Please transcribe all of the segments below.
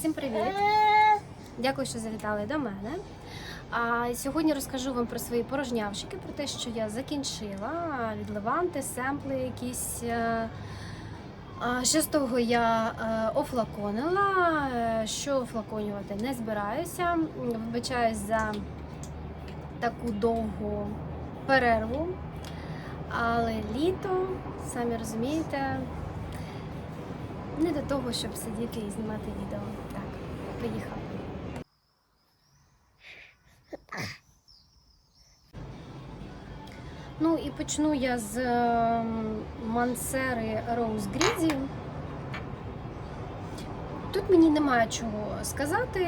Всім привіт! Дякую, що завітали до мене. А сьогодні розкажу вам про свої порожнявшики, про те, що я закінчила від Леванти, семпли якісь. е, Що з того я е, офлаконила, е, що офлаконювати не збираюся. Вибачаюсь за таку довгу перерву. Але літо, самі розумієте, не до того, щоб сидіти і знімати відео. Так, поїхали. Ну і почну я з ем, Мансери Rose Greedy. Тут мені немає чого сказати.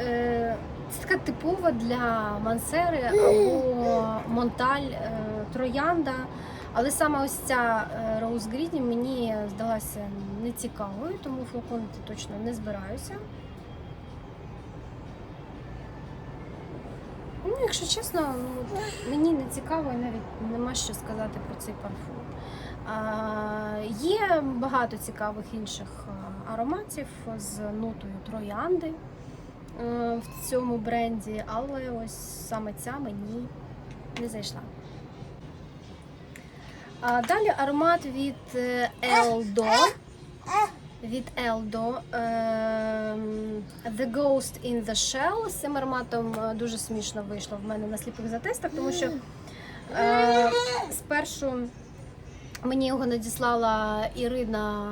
Е, Це така типова для Мансери або Монталь е, Троянда. Але саме ось ця е, Rose Greedy мені здалася нецікавою, тому флаконити точно не збираюся. Ну, якщо чесно, ну, мені не цікаво і навіть нема що сказати про цей парфум. А, є багато цікавих інших ароматів з нотою троянди е, в цьому бренді, але ось саме ця мені не зайшла. А, далі аромат від Елдо. Від ем, The Ghost in the Shell. З цим ароматом е, дуже смішно вийшло в мене на сліпих затестах, тому що е, спершу мені його надіслала Ірина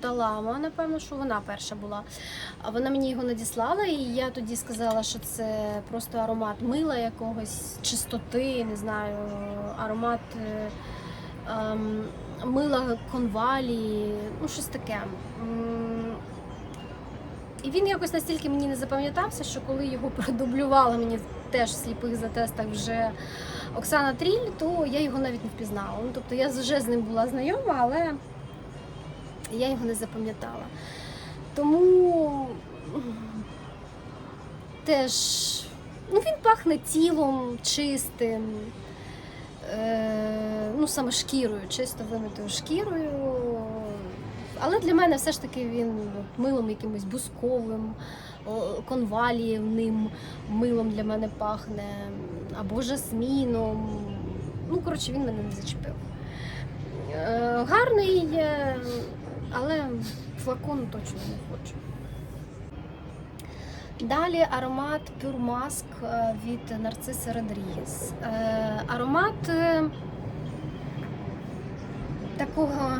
Талама, напевно, що вона перша була. Вона мені його надіслала, і я тоді сказала, що це просто аромат мила якогось, чистоти, не знаю, аромат. е, ем, мила конвалі, ну щось таке. І він якось настільки мені не запам'ятався, що коли його продублювала мені теж в сліпих затестах вже Оксана Тріль, то я його навіть не впізнала. Ну, тобто я вже з ним була знайома, але я його не запам'ятала. Тому теж ну, він пахне тілом чистим. Е, ну, саме шкірою, чисто вимитою шкірою. Але для мене все ж таки він милом якимось бусковим, о, конваліївним милом для мене пахне, або жасміном. Ну, коротше, він мене не зачепив. Е, гарний, але флакон точно не хочу. Далі аромат Pure Mask е, від Нарциси Родрігес. Аромат е, такого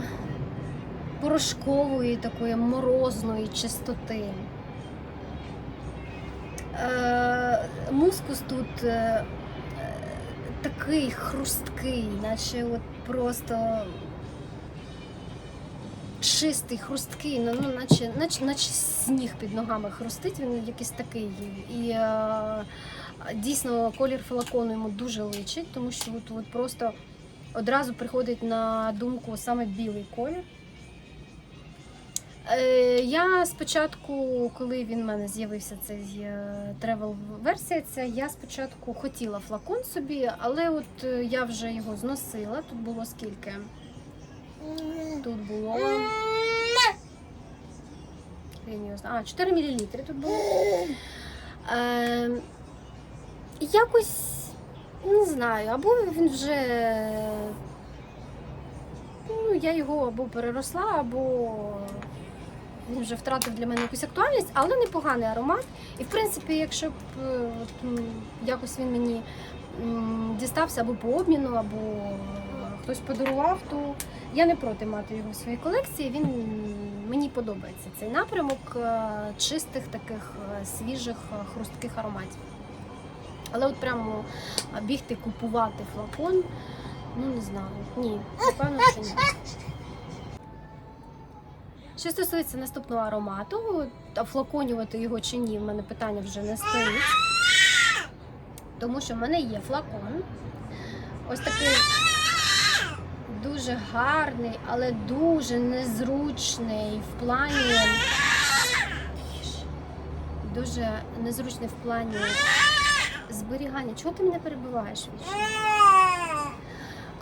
порошкової, такої морозної чистоти. Е, Мускус тут такий хрусткий, наче от просто чистий, хрусткий, ну, ну наче, наче, наче сніг під ногами хрустить, він якийсь такий. І е, дійсно колір флакону йому дуже личить, тому що от, от просто одразу приходить на думку саме білий колір. Е, Я спочатку, коли він в мене з'явився цей тревел версія, це я спочатку хотіла флакон собі, але от е, я вже його зносила. Тут було скільки? Тут було. Я. А, 4 мл тут було. Е, якось не знаю, або він вже. Ну, я його або переросла, або він вже втратив для мене якусь актуальність, але непоганий аромат. І в принципі, якщо б от, якось він мені дістався або по обміну, або хтось подарував, то я не проти мати його в своїй колекції. Він мені подобається цей напрямок е, чистих таких е, свіжих е, хрустких ароматів. Але от прямо бігти купувати флакон, ну не знаю. Ні, напевно, що ні. Що стосується наступного аромату, флаконювати його чи ні, в мене питання вже не стоїть. Тому що в мене є флакон. Ось такий дуже гарний, але дуже незручний в плані. Дуже незручний в плані зберігання. Чого ти мене перебиваєш вічно?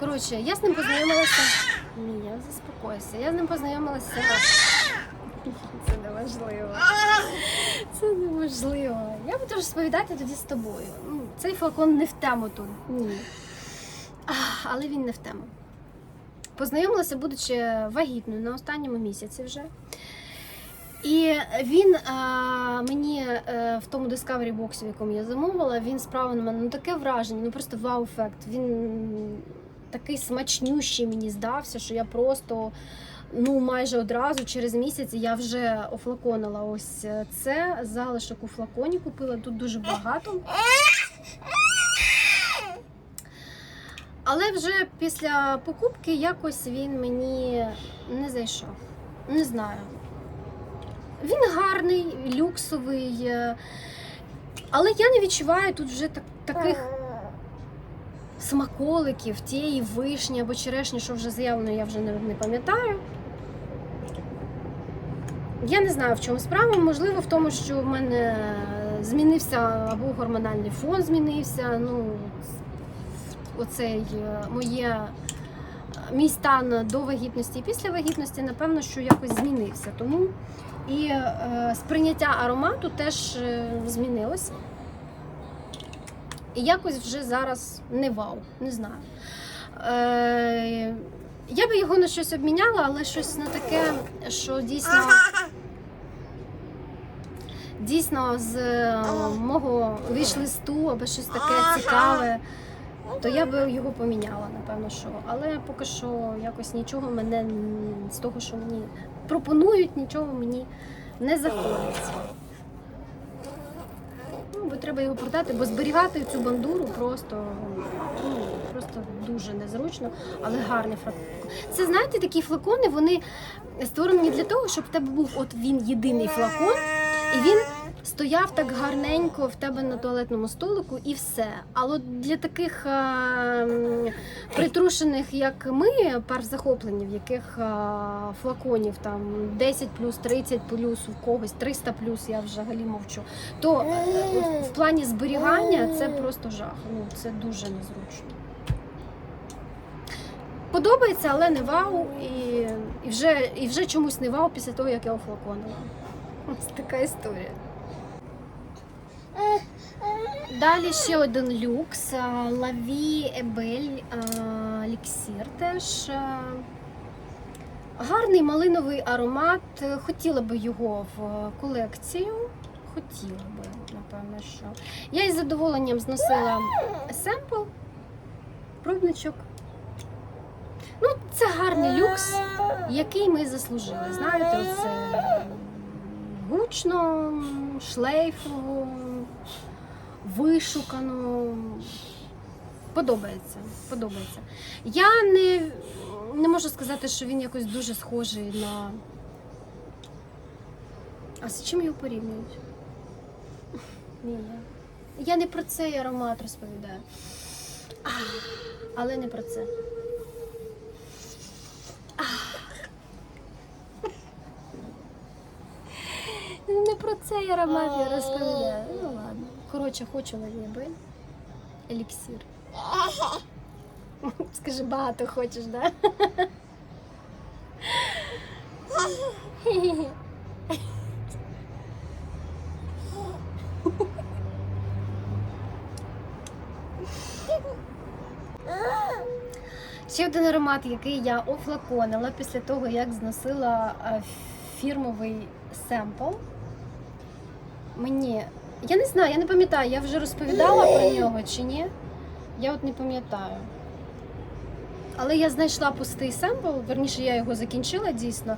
Коротше, я з ним познайомилася. Ні, я заспокоюся. Я з ним познайомилася. Це не неможливо. Це неможливо. Я буду розповідати тоді з тобою. Цей флакон не в тему тут. Ні. Але він не в тему. Познайомилася, будучи вагітною на останньому місяці вже. І він а, мені е, в тому Discovery боксі, в якому я замовила, він справив на мене ну, таке враження, ну просто вау-ефект. Він такий смачнющий мені здався, що я просто ну майже одразу через місяць я вже офлаконила ось це. Залишок у флаконі купила тут дуже багато. Але вже після покупки якось він мені не зайшов. Не знаю. Він гарний, люксовий, е, але я не відчуваю тут вже так, таких смаколиків, тієї вишні або черешні, що вже заявлено, я вже не, не пам'ятаю. Я не знаю, в чому справа. Можливо, в тому, що в мене змінився або гормональний фон змінився. Ну, оцей е, моє мій стан до вагітності і після вагітності, напевно, що якось змінився. Тому і е, сприйняття аромату теж е, змінилося. І якось вже зараз не вау, не знаю. Е, я би його на щось обміняла, але щось на таке, що дійсно. Дійсно, з е, мого віш-листу або щось таке цікаве, то я би його поміняла, напевно, що. Але поки що якось нічого мене з того, що мені пропонують, нічого мені не заходить. Ну, бо треба його продати, бо зберігати цю бандуру просто, ну, просто дуже незручно, але гарний флакон. Це знаєте, такі флакони, вони створені для того, щоб в тебе був от він єдиний флакон, і він стояв так гарненько в тебе на туалетному столику і все. Але для таких е, притрушених, як ми, пар захоплені, в яких е, флаконів там 10 плюс, 30 плюс, у когось 300 плюс, я взагалі мовчу. То е, в плані зберігання це просто жах. Ну це дуже незручно. Подобається, але не вау, і, і, вже, і вже чомусь не вау після того, як я офлаконила. Ось така історія. Далі ще один люкс. Лаві Ебель а, Ліксір теж. Гарний малиновий аромат. Хотіла би його в колекцію. Хотіла би, напевно, що. Я із задоволенням зносила семпл, пробничок. Ну, це гарний люкс, який ми заслужили. Знаєте, оце гучно, шлейфово, вишукано. Подобається. Подобається. Я не, не можу сказати, що він якось дуже схожий на. А з чим його порівнюють? Ні. Я не про цей аромат розповідаю. Але не про це. Цей аромат я розповідаю. Ну ладно. Коротше, хочу лавіби. Еліксір. Скажи, багато хочеш, да? Ще один аромат, який я офлаконила після того, як зносила е, фірмовий семпл. Мені. Я не знаю, я не пам'ятаю, я вже розповідала про нього чи ні. Я от не пам'ятаю. Але я знайшла пустий семпл, верніше я його закінчила дійсно,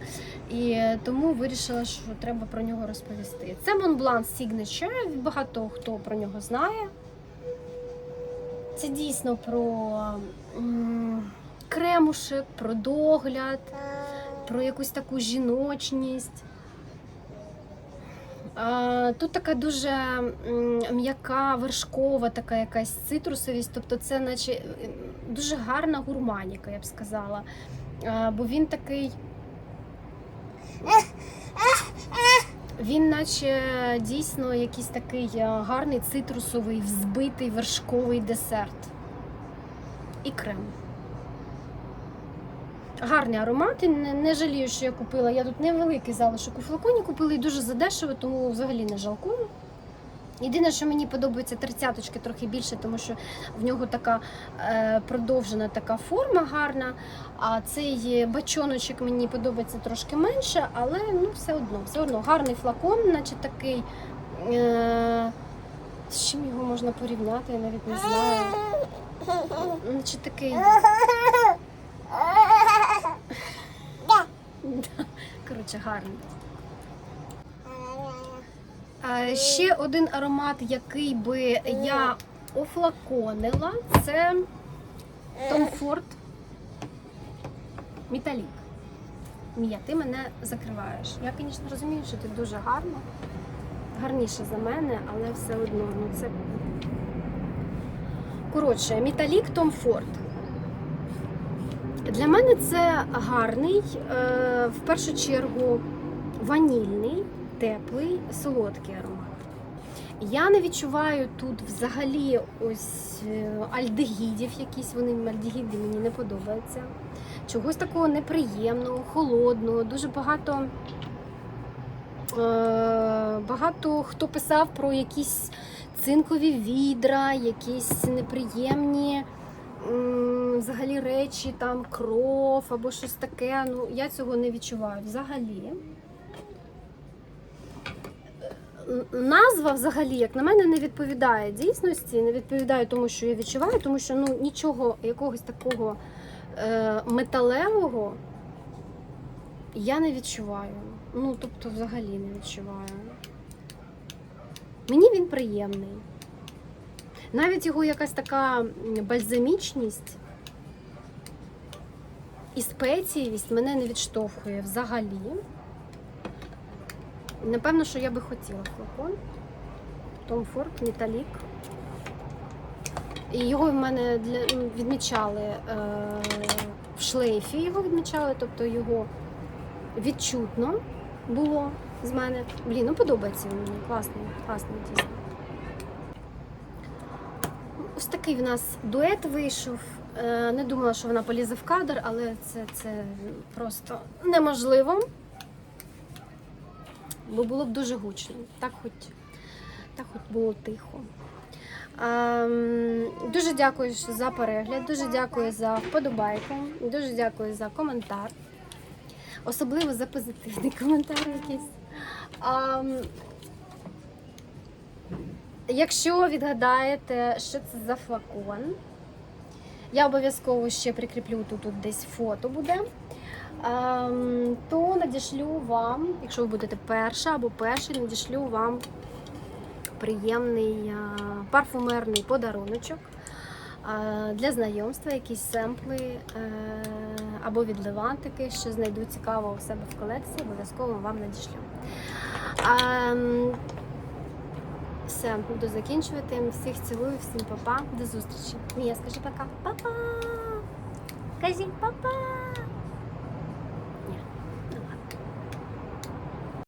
і тому вирішила, що треба про нього розповісти. Це Montblanc Signature, багато хто про нього знає. Це дійсно про кремушек, про догляд, про якусь таку жіночність. Тут така дуже м'яка, вершкова, така якась цитрусовість, тобто це наче дуже гарна гурманіка, я б сказала. Бо він такий. Він, наче дійсно якийсь такий е, гарний цитрусовий, взбитий вершковий десерт. І крем. Гарні аромати. Не, не жалію, що я купила. Я тут невеликий залишок у флаконі купила і дуже задешево, тому взагалі не жалкую. Єдине, що мені подобається тридцяточки трохи більше, тому що в нього така е, продовжена така форма гарна. А цей бачоночок мені подобається трошки менше, але ну все одно, все одно гарний флакон, наче такий. Е, з чим його можна порівняти, я навіть не знаю. Наче такий. Да. Коротше, гарний. А, ще один аромат, який би я офлаконила, це Tom Ford Металік. Мія, ти мене закриваєш. Я, звісно, розумію, що ти дуже гарна, гарніша за мене, але все одно ну це. Коротше, Металік Tom Ford. Для мене це гарний, е, в першу чергу, ванільний, теплий, солодкий аромат. Я не відчуваю тут взагалі ось е, альдегідів, якісь вони альдегіди мені не подобаються. Чогось такого неприємного, холодного, дуже багато. е, Багато хто писав про якісь цинкові відра, якісь неприємні взагалі речі, там кров або щось таке. Ну, я цього не відчуваю взагалі. Назва взагалі, як на мене, не відповідає дійсності, не відповідає тому, що я відчуваю, тому що ну, нічого якогось такого е, металевого я не відчуваю. Ну, тобто, взагалі не відчуваю. Мені він приємний. Навіть його якась така бальзамічність і спеціївість мене не відштовхує взагалі. Напевно, що я би хотіла флакон. Tom Ford Металік. І його в мене для, відмічали е, в шлейфі, його відмічали, тобто його відчутно було з мене. Блін, ну подобається мені. Класний, класний дійсно. Ось такий в нас дует вийшов. Е, Не думала, що вона полізе в кадр, але це, це просто неможливо. Бо було б дуже гучно. Так хоч, так хоч було тихо. Ем, дуже дякую за перегляд, дуже дякую за вподобайку, дуже дякую за коментар. Особливо за позитивний коментар якийсь. Ем, Якщо відгадаєте, що це за флакон, я обов'язково ще прикріплю тут, тут десь фото буде. Ем, то надішлю вам, якщо ви будете перша або перший, надішлю вам приємний е, парфумерний подаруночок е, для знайомства, якісь семпли е, або відливантики, що знайду цікаво у себе в колекції, обов'язково вам надішлю. Все, буду закінчувати. Всіх цілую, всім па-па. До зустрічі. Мія, скажи пока. Па-па! Кажіть па-па!